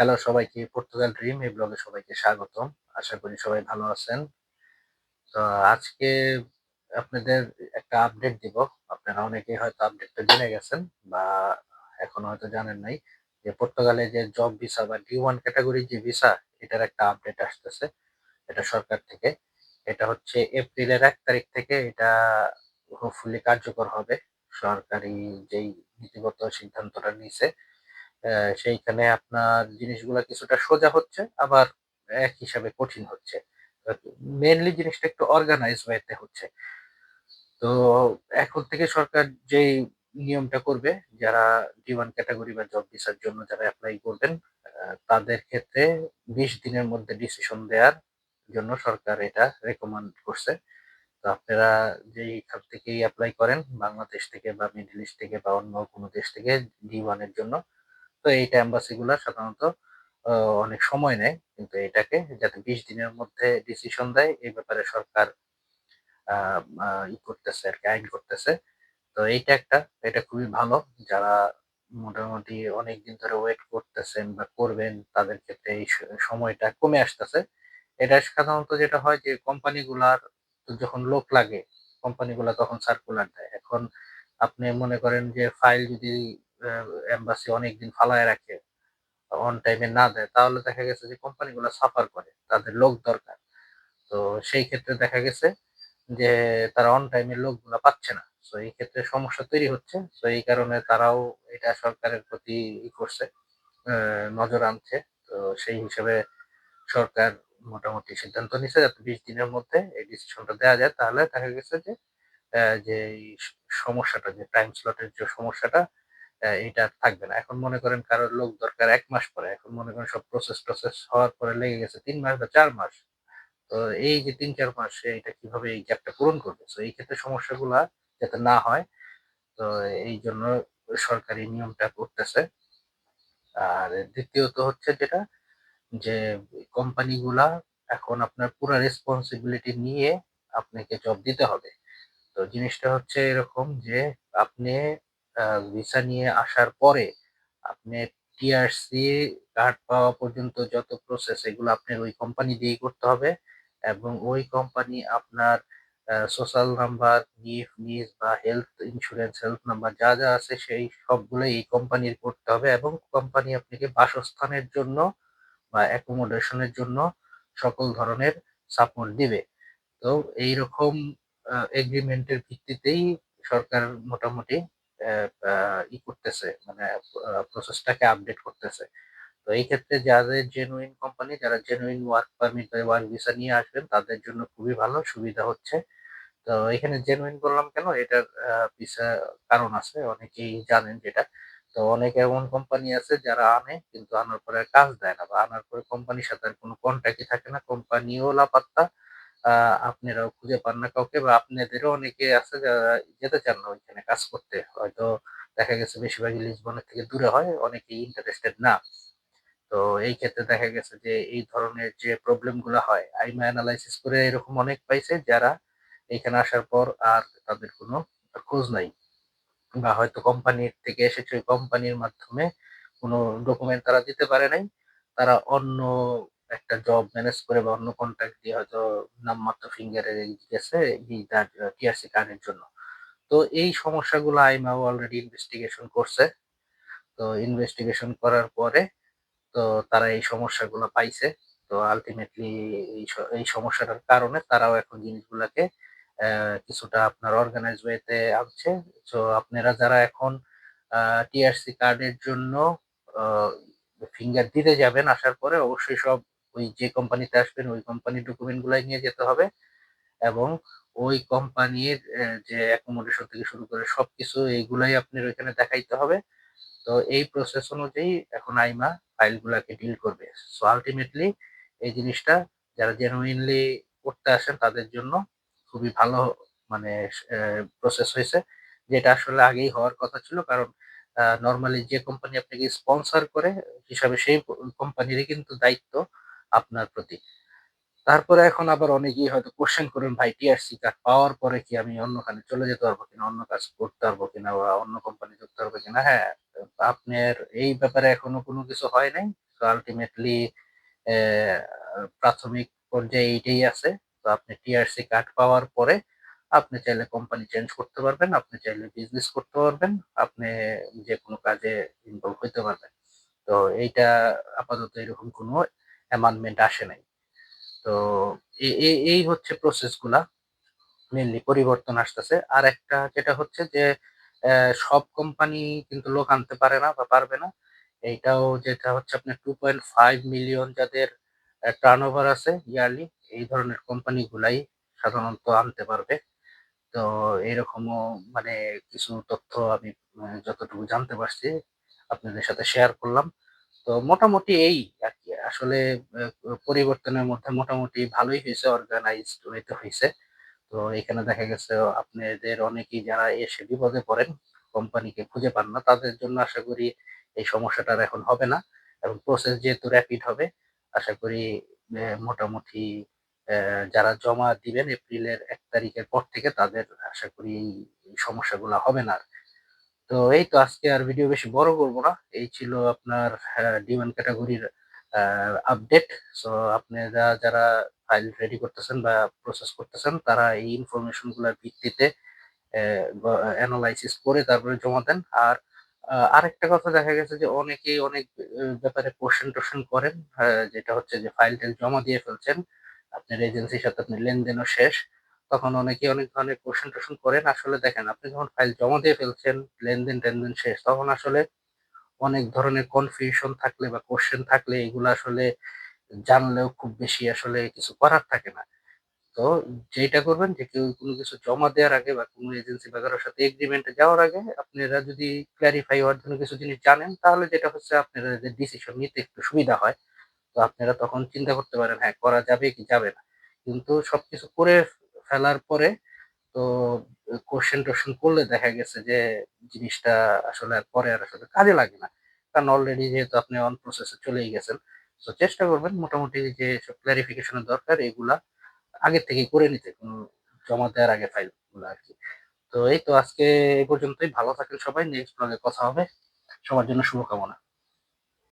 Hello সবাইকে Portugal dream এই ব্লগে সবাইকে স্বাগতম। আশা করি সবাই ভালো আছেন। তো আজকে আপনাদের একটা আপডেট দিব। আপনারা অনেকেই হয়তো আপডেটটা জেনে গেছেন বা এখনও হয়তো জানেন নাই যে পর্তুগালে যে জব ভিসা বা ডি ওয়ান ক্যাটাগরি যে ভিসা এটার একটা আপডেট আসতেছে এটা সরকার থেকে। এটা হচ্ছে এপ্রিলের এক তারিখ থেকে এটা হোপফুলি কার্যকর হবে। সরকারি যেই নীতিগত সিদ্ধান্তটা নিছে সেইখানে আপনার জিনিসগুলো কিছুটা সোজা হচ্ছে, আবার এক হিসাবে কঠিন হচ্ছে। মেনলি জিনিসটা একটু অর্গানাইজ ওয়েতে হচ্ছে। তো এখন থেকে সরকার যেই নিয়মটা করবে, যারা ডি ওয়ান ক্যাটাগরি বা জব ভিসার জন্য যারা অ্যাপ্লাই করবেন তাদের ক্ষেত্রে বিশ দিনের মধ্যে ডিসিশন দেওয়ার জন্য সরকার এটা রেকমেন্ড করছে। তো আপনারা যেই খাত থেকেই অ্যাপ্লাই করেন, বাংলাদেশ থেকে বা মিডল ইস্ট থেকে বা অন্য কোনো দেশ থেকে ডি ওয়ানের জন্য তো এইটা এম্বাসি গুলা সাধারণত অনেক সময় নেয়। কিন্তু এটাকে যাতে বিশ দিনের মধ্যে ডিসিশন দেয়, এই ব্যাপারে সরকার ই করতেছে আর কি, আইন করতেছে। তো এইটা একটা, এটা খুবই ভালো। যারা মোটামুটি অনেকদিন ধরে ওয়েট করতেছেন বা করবেন, তাদের ক্ষেত্রে এই সময়টা কমে আসতেছে। এটা সাধারণত যেটা হয় যে কোম্পানিগুলার যখন লোক লাগে কোম্পানিগুলা তখন সার্কুলার দেয়। এখন আপনি মনে করেন যে ফাইল যদি এম্বাসি অনেকদিন ফালায় রাখে অন টাইমে না দেয়, তাহলে দেখা গেছে যে কোম্পানিগুলো সাফার করে, তাদের লোক দরকার। তো সেই ক্ষেত্রে দেখা গেছে যে তারা অন টাইমে লোকগুলো পাচ্ছে না। তো এই ক্ষেত্রে সমস্যা তৈরি হচ্ছে। তো এই কারণে তারাও এটা সরকারের প্রতি ই করছে নজর আনছে। তো সেই হিসেবে সরকার মোটামুটি সিদ্ধান্ত নিছে যাতে বিশ দিনের মধ্যে এই ডিসিশনটা দেওয়া যায়। তাহলে দেখা গেছে যে যে সমস্যাটা, যে টাইম স্লটের যে সমস্যাটা এটা থাকবে না। এখন মনে করেন কারোর লোক দরকার এক মাস পরে। এখন মনে করেন সব প্রসেস টসেস হওয়ার পরে লেগে গেছে তিন মাস বা চার মাস। তো এই যে তিন, চার মাস, এটা কীভাবে এই গ্যাপটা পূরণ করবে? তো এই ক্ষেত্রে সমস্যাগুলা যাতে না হয়, তো এই জন্য সরকারি নিয়মটা করতেছে। আর দ্বিতীয়ত হচ্ছে যেটা, যে কোম্পানিগুলা এখন আপনার পুরো রেসপন্সিবিলিটি নিয়ে আপনাকে জব দিতে হবে। তো জিনিসটা হচ্ছে এরকম যে আপনি ভিসা নিয়ে আসার পরে আপনি টিআরসি কার্ড পাওয়া পর্যন্ত যত প্রসেস এগুলো আপনার ওই কোম্পানি দিয়েই করতে হবে এবং ওই কোম্পানি আপনার সোশ্যাল নাম্বার নিফ নিস বা হেলথ ইন্স্যুরেন্স হেলথ নাম্বার যা যা আছে সেই সবগুলো এই কোম্পানির করতে হবে এবং কোম্পানি আপনাকে বাসস্থানের জন্য বা অ্যাকোমোডেশনের জন্য সকল ধরনের সাপোর্ট দিবে। তো এইরকম এগ্রিমেন্টের ভিত্তিতেই সরকার মোটামুটি ই করতেছে মানে প্রসেসটাকে আপডেট করতেছে। তো এই ক্ষেত্রে যাদের জেনুইন কোম্পানি যারা জেনুইন ওয়ার্ক পারমিট বা ওয়ার্ক ভিসা নিয়ে আসবেন, তাদের জন্য খুবই ভালো, সুবিধা হচ্ছে। তো এখানে জেনুইন বললাম কেন? এটার পিছা কারণ আছে, অনেকেই জানেন যেটা। তো অনেক এমন কোম্পানি আছে যারা আনে, কিন্তু আনার পরে কাজ দেয় না, বা আনার পরে কোম্পানির সাথে আর কোনো কন্ট্যাক্টই থাকে না। কোম্পানিও লাপাত্তা আপনারাও খুঁজে পান না কাউকে বা আপনাদেরও অনেকে আছে যারা যেতে চান না ওইখানে কাজ করতে। হয়তো দেখা গেছে বেশিরভাগই লিসবনের থেকে দূরে হয়, অনেকেই ইন্টারেস্টেড না। তো এই ক্ষেত্রে দেখা গেছে যে এই ধরনের যে প্রবলেমগুলো হয় আইমা অ্যানালাইসিস করে এরকম অনেক পাইছে যারা এখানে আসার পর আর তাদের কোনো খোঁজ নাই। বা হয়তো কোম্পানির থেকে এসেছে কোম্পানির মাধ্যমে কোনো ডকুমেন্ট তারা দিতে পারে নাই। তারা অন্য একটা জব ম্যানেজ করে বা অন্য কন্ট্যাক্ট দিয়ে হয়তো নামমাত্র ফিঙ্গারে গেছে টিআরসি কার্ডের জন্য। তো এই সমস্যাগুলো আইমাও অলরেডি ইনভেস্টিগেশন করছে। তো ইনভেস্টিগেশন করার পরে তো তারা এই সমস্যাগুলো পাইছে। তো আলটিমেটলি এই সমস্যাটার কারণে তারাও এখন জিনিসগুলোকে কিছুটা আপনার অর্গানাইজ ওয়েতে আনছে। তো আপনারা যারা এখন টিআরসি কার্ডের জন্য ফিঙ্গার দিতে যাবেন আসার পরে অবশ্যই সব ওই যে কোম্পানিতে আসবেন, ওই কোম্পানির ডকুমেন্ট গুলাই নিয়ে যেতে হবে এবং ওই কোম্পানির যে অ্যাকোমোডেশন থেকে শুরু করে সবকিছু এইগুলাই আপনার ওইখানে দেখাইতে হবে। তো এই প্রসেস অনুযায়ী এখন আইমা ফাইলগুলোকে ডিল করবে। সো আলটিমেটলি এই জিনিসটা যারা জেনুইনলি করতে আসেন তাদের জন্য খুবই ভালো মানে প্রসেস হয়েছে। যেটা আসলে আগেই হওয়ার কথা ছিল কারণ নর্মালি যে কোম্পানি আপনাকে স্পন্সর করে, হিসাবে সেই কোম্পানিরই কিন্তু দায়িত্ব। আপনার প্রতি। তারপরে এখন আবার অনেকেই হয়তো কোশ্চেন করেন ভাই টিআরসি কার্ড পাওয়ার পরে কি আমি অন্যখানে চলে যেতে পারব কিনা? অন্য কাজ করতে পারব কিনা? বা অন্য কোম্পানি করতে পারব কিনা? হ্যাঁ আপনার এই ব্যাপারে এখনও কোনো কিছু হয় নাই। তো আলটিমেটলি প্রাথমিক পর্যায়ে এইটাই আছে। তো আপনি টিআরসি কার্ড পাওয়ার পরে আপনি চাইলে কোম্পানি চেঞ্জ করতে পারবেন, আপনি চাইলে বিজনেস করতে পারবেন, আপনি যে কোনো কাজে ইনভলভ হইতে পারবেন। তো এইটা আপাতত এরকম কোনো অ্যামান্ডমেন্ট আসে নাই। তো এই হচ্ছে প্রসেসগুলা মেনলি পরিবর্তন আসতেছে। আর একটা যেটা হচ্ছে যে সব কোম্পানি কিন্তু লোক আনতে পারে না বা পারবে না। এইটাও যেটা হচ্ছে আপনার টু পয়েন্ট ফাইভ মিলিয়ন যাদের টার্ন ওভার আছে ইয়ারলি এই ধরনের কোম্পানিগুলাই সাধারণত আনতে পারবে। তো এরকমও মানে কিছু তথ্য আমি যতটুকু জানতে পারছি, আপনাদের সাথে শেয়ার করলাম। তো মোটামুটি এই আর কি। আসলে পরিবর্তনের মধ্যে মোটামুটি ভালোই হয়েছে অর্গানাইজড ওয়েতে হয়েছে। তো এখানে দেখা গেছে আপনাদের অনেকেই যারা এসে বিপদে পড়েন, কোম্পানিকে খুঁজে পান না, তাদের জন্য আশা করি এই সমস্যাটা এখন হবে না। এবং প্রসেস যেহেতু র্যাপিড হবে, আশা করি মোটামুটি যারা জমা দিবেন এপ্রিলের এক তারিখের পর থেকে তাদের আশা করি এই সমস্যাগুলো হবে না তো এই তো আজকে আর ভিডিও বেশি বড় করব না। এই ছিল আপনার ডিমান্ড ক্যাটাগরির আপডেট সো আপনারা যারা ফাইল রেডি করতেছেন বা প্রসেস করতেছেন, তারা এই ইনফরমেশনগুলোর ভিত্তিতে অ্যানালাইসিস করে তারপরে জমা দেন। আর আরেকটা কথা দেখা গেছে যে অনেকেই অনেক ব্যাপারে কোশ্চেন টোশ্চেন করেন যেটা হচ্ছে যে ফাইল জমা দিয়ে ফেলছেন। আপনার এজেন্সির সাথে আপনি লেনদেনও শেষ। তখন অনেকে অনেক ধরনের কোশ্চেন টোশন করেন। আসলে দেখেন, আপনি যখন ফাইল জমা দিয়ে ফেলছেন, লেনদেন টেনদেন শেষ, তখন আসলে অনেক ধরনের কনফিউশন থাকলে বা কোশ্চেন থাকলে এগুলো আসলে জানলেও খুব বেশি আসলে কিছু করার থাকে না। তো যেটা করবেন যে, কেউ কোনো কিছু জমা দেওয়ার আগে বা কোনো এজেন্সি বা কারোর সাথে এগ্রিমেন্টে যাওয়ার আগে আপনারা যদি ক্ল্যারিফাই হওয়ার জন্য কিছু জিনিস জানেন, তাহলে যেটা হচ্ছে আপনারা যে ডিসিশন নিতে একটু সুবিধা হয়। তো আপনারা তখন চিন্তা করতে পারেন হ্যাঁ করা যাবে কি যাবে না। কিন্তু সবকিছু করে ফেলার পরে তো কোশ্চেন টোশ্চেন করলে দেখা গেছে যে জিনিসটা আসলে আর পরে আর আসলে কাজে লাগে না। কারণ অলরেডি যেহেতু আপনি অন প্রসেসে চলেই গেছেন, তো চেষ্টা করবেন মোটামুটি যে সব ক্লারিফিকেশনের দরকার, এগুলা আগে থেকেই করে নিতে, কোনো জমা দেওয়ার আগে ফাইলগুলো আর কি। তো এই তো আজকে এ পর্যন্তই, ভালো থাকেন সবাই নেক্সট ব্লগে কথা হবে। সবার জন্য শুভকামনা।